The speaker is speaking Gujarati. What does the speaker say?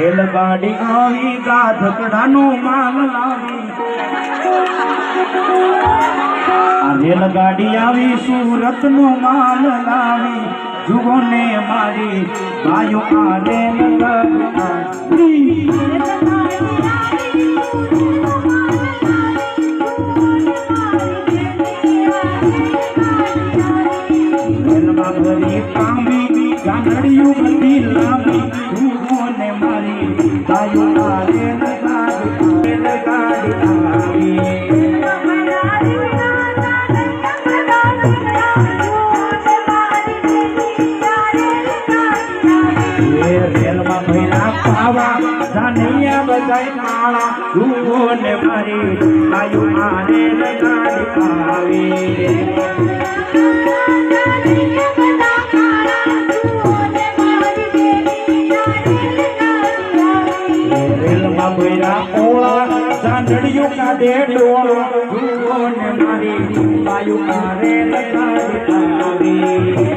રેલગાડી આવી, ગાધકડાનો માલ લાવી. આ રેલગાડી આવી, સુરતનો માલ લાવી. જુઓ ને મારી બાયો આ રેલગાડી લાવી જુઓ ને મારી બાયો આ લગાડી રેલગાડી આવી ધાનિયા બધાય માળા જુઓ મારી બાયો આ રેલગાડી આવી ભૈરા ઓળા ચાંદડીયું કાઢે ડોળા. મારી બાયો આ રેલગાડી આવી